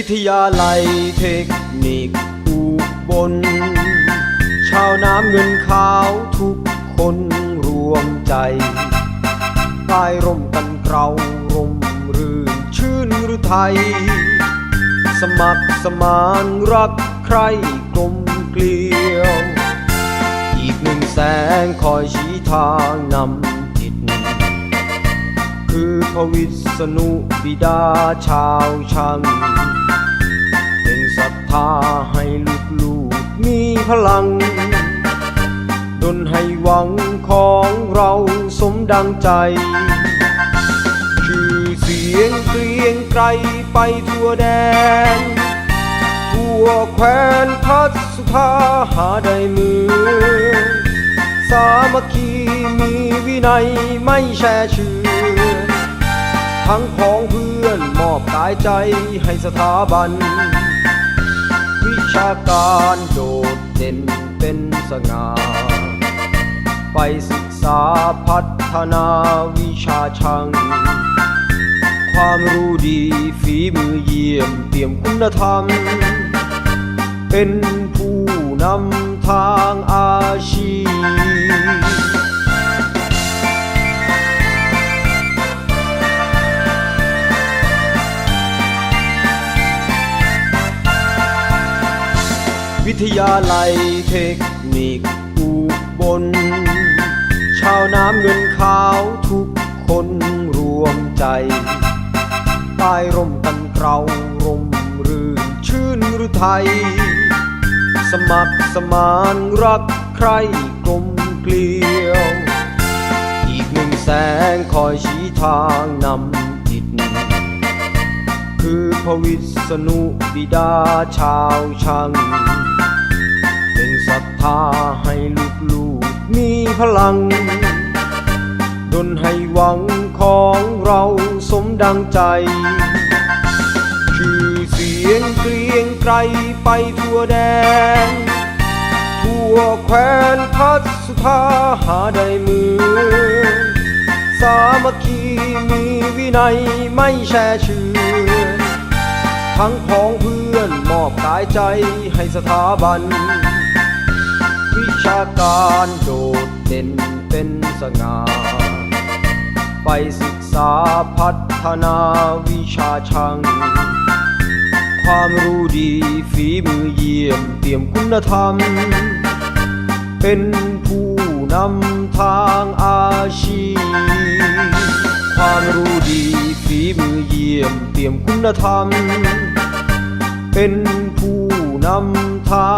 วิทยาลัยเทคนิคอุบล ชาวน้ำเงินขาวทุกคนรวมใจใต้ร่มกันเกลาร่มรื่นชื่นหรือไทย สมัครสมานรักใครกลมเกลียว อีกหนึ่งแสงคอยชี้ทางนำ พระวิษณุบิดาชาวช่างเพ่งศรัทธาให้ลูกๆมีพลัง ดนให้หวังของเราสมดังใจ ชื่อเสียงเกรียงไกรไปทั่วแดน ทั่วแคว้นพัดสุธาหาได้มือ สามัคคีมีวินัยไม่แช่ชื่อ ทั้งของเพื่อนมอบกายใจให้สถาบัน วิชาการโดดเด่นเป็นสง่าไปศึกษาพัฒนาวิชาช่างความรู้ดีฝีมือเยี่ยมเตรียมคุณธรรม เป็นผู้นำทางอาชีพ ทยาลัยเทคนิคอุบล ชาวน้ำเงินขาวทุกคนรวมใจใต้ร่มกันเกลาร่มรื่นชื่นหรือไทยสมัครสมานรักใครกลมเกลียว อีกหนึ่งแสงคอยชี้ทางนำจิต คือพระวิษณุบิดาชาวช่างเศรัทธาให้ลูกๆมีพลัง ดนให้หวังของเราสมดังใจ ชื่อเสียงเกรียงไกรไปทั่วแดน ทั่วแคว้นพัดสุธาหาได้มือ สามัคคีมีวินัยไม่แช่เชื่อ ทั้งของเพื่อนมอบกายใจให้สถาบัน ชาการโดดเด่นเป็นสง่าไปศึกษาพัฒนาวิชาช่าง ความรู้ดีฝีมือเยี่ยมเตรียมคุณธรรม เป็นผู้นำทางอาชีพ ความรู้ดีฝีมือเยี่ยมเตรียมคุณธรรม เป็นผู้นำทาง